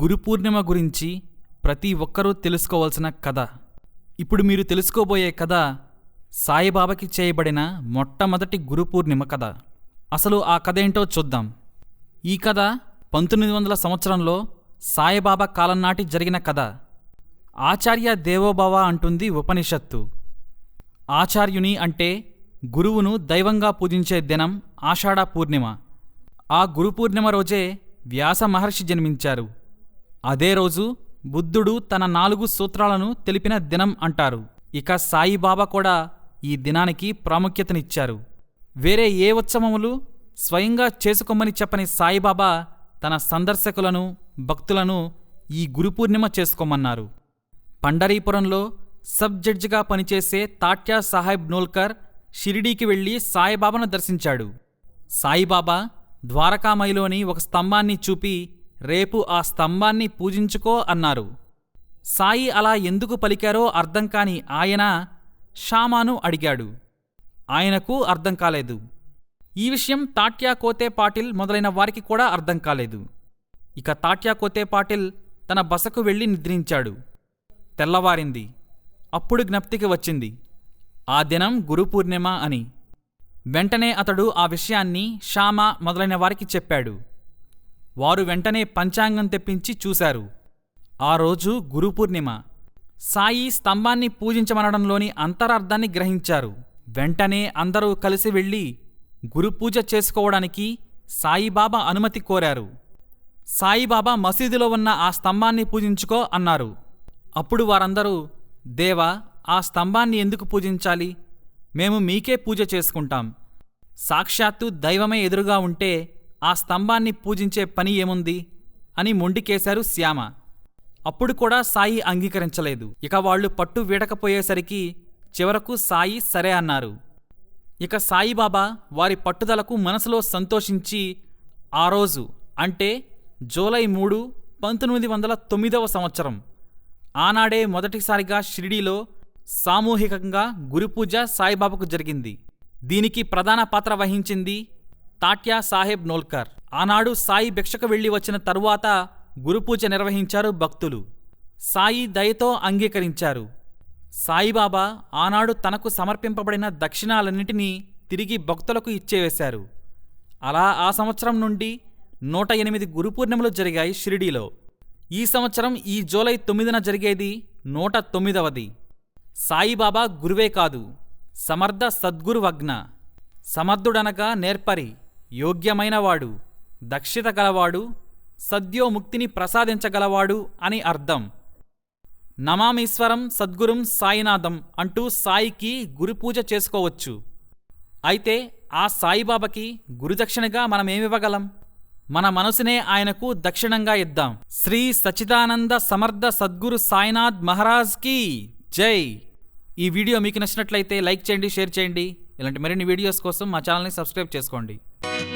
గురు పూర్ణిమ గురించి ప్రతి ఒక్కరూ తెలుసుకోవాల్సిన కథ. ఇప్పుడు మీరు తెలుసుకోబోయే కథ సాయిబాబాకి చేయబడిన మొట్టమొదటి గురు పూర్ణిమ కథ. అసలు ఆ కథ ఏంటో చూద్దాం. ఈ కథ పంతొమ్మిది వందల సంవత్సరంలో సాయిబాబా కాలం నాటి జరిగిన కథ. ఆచార్య దేవోభవ అంటుంది ఉపనిషత్తు. ఆచార్యుని అంటే గురువును దైవంగా పూజించే దినం ఆషాఢ పూర్ణిమ. ఆ గురు పూర్ణిమ రోజే వ్యాస మహర్షి జన్మించారు. అదే రోజు బుద్ధుడు తన నాలుగు సూత్రాలను తెలిపిన దినం అంటారు. ఇక సాయిబాబా కూడా ఈ దినానికి ప్రాముఖ్యతనిచ్చారు. వేరే ఏ ఉత్సవములు స్వయంగా చేసుకోమని చెప్పని సాయిబాబా తన సందర్శకులను భక్తులను ఈ గురుపూర్ణిమ చేసుకోమన్నారు. పండరీపురంలో సబ్ జడ్జిగా పనిచేసే తాట్యా సాహెబ్ నోల్కర్ షిరిడీకి వెళ్ళి సాయిబాబాను దర్శించాడు. సాయిబాబా ద్వారకామయిలోని ఒక స్తంభాన్ని చూపి రేపు ఆ స్తంభాన్ని పూజించుకో అన్నారు. సాయి అలా ఎందుకు పలికారో అర్థం కాని ఆయన షామాను అడిగాడు. ఆయనకు అర్థం కాలేదు. ఈ విషయం తాట్యా కోతే పాటిల్ మొదలైన వారికి కూడా అర్థం కాలేదు. ఇక తాట్యా కోతే పాటిల్ తన బసకు వెళ్ళి నిద్రించాడు. తెల్లవారింది. అప్పుడు జ్ఞప్తికి వచ్చింది. ఆ దినం గురు పూర్ణిమ అని. వెంటనే అతడు ఆ విషయాన్ని శ్యామ మొదలైన వారికి చెప్పాడు. వారు వెంటనే పంచాంగం తెప్పించి చూశారు. ఆ రోజు గురుపూర్ణిమ సాయి స్తంభాన్ని పూజించమనడంలోని అంతరార్థాన్ని గ్రహించారు. వెంటనే అందరూ కలిసి వెళ్ళి గురుపూజ చేసుకోవడానికి సాయిబాబా అనుమతి కోరారు. సాయిబాబా మసీదులో ఉన్న ఆ స్తంభాన్ని పూజించుకో అన్నారు. అప్పుడు వారందరూ దేవా ఆ స్తంభాన్ని ఎందుకు పూజించాలి? మేము మీకే పూజ చేసుకుంటాం. సాక్షాత్తు దైవమే ఎదురుగా ఉంటే ఆ స్తంభాన్ని పూజించే పని ఏముంది? అని మొండికేశారు శ్యామ. అప్పుడు కూడా సాయి అంగీకరించలేదు. ఇక వాళ్ళు పట్టు వీడకపోయేసరికి చివరకు సాయి సరే అన్నారు. ఇక సాయిబాబా వారి పట్టుదలకు మనసులో సంతోషించి ఆ రోజు అంటే జూలై మూడు పంతొమ్మిది వందల తొమ్మిదవ సంవత్సరం ఆనాడే మొదటిసారిగా షిరిడీలో సామూహికంగా గురుపూజ సాయిబాబాకు జరిగింది. దీనికి ప్రధాన పాత్ర వహించింది తాట్యా సాహెబ్ నోల్కర్. ఆనాడు సాయి భిక్షకు వెళ్ళి వచ్చిన తరువాత గురుపూజ నిర్వహించారు భక్తులు. సాయి దయతో అంగీకరించారు. సాయిబాబా ఆనాడు తనకు సమర్పింపబడిన దక్షిణాలన్నింటినీ తిరిగి భక్తులకు ఇచ్చేవేశారు. అలా ఆ సంవత్సరం నుండి నూట ఎనిమిది గురుపూర్ణిమలు జరిగాయి షిరిడీలో. ఈ సంవత్సరం ఈ జూలై తొమ్మిదిన జరిగేది నూట తొమ్మిదవది. సాయిబాబా గురువే కాదు సమర్థ సద్గురువగ్న సమర్థుడనగా నేర్పరి. యోగ్యమైనవాడు దక్షిత గలవాడు సద్యోముక్తిని ప్రసాదించగలవాడు అని అర్థం. నమామీశ్వరం సద్గురుం సాయినాథం అంటూ సాయికి గురుపూజ చేసుకోవచ్చు. అయితే ఆ సాయిబాబాకి గురుదక్షిణగా మనమేమివ్వగలం? మన మనసునే ఆయనకు దక్షిణంగా ఇద్దాం. శ్రీ సచిదానంద సమర్థ సద్గురు సాయినాథ్ మహారాజ్కి జై! ఈ వీడియో మీకు నచ్చినట్లయితే లైక్ చేయండి షేర్ చేయండి. ఇలాంటి మరిన్ని వీడియోస్ కోసం మా ఛానల్ని సబ్స్క్రైబ్ చేసుకోండి. Thank you.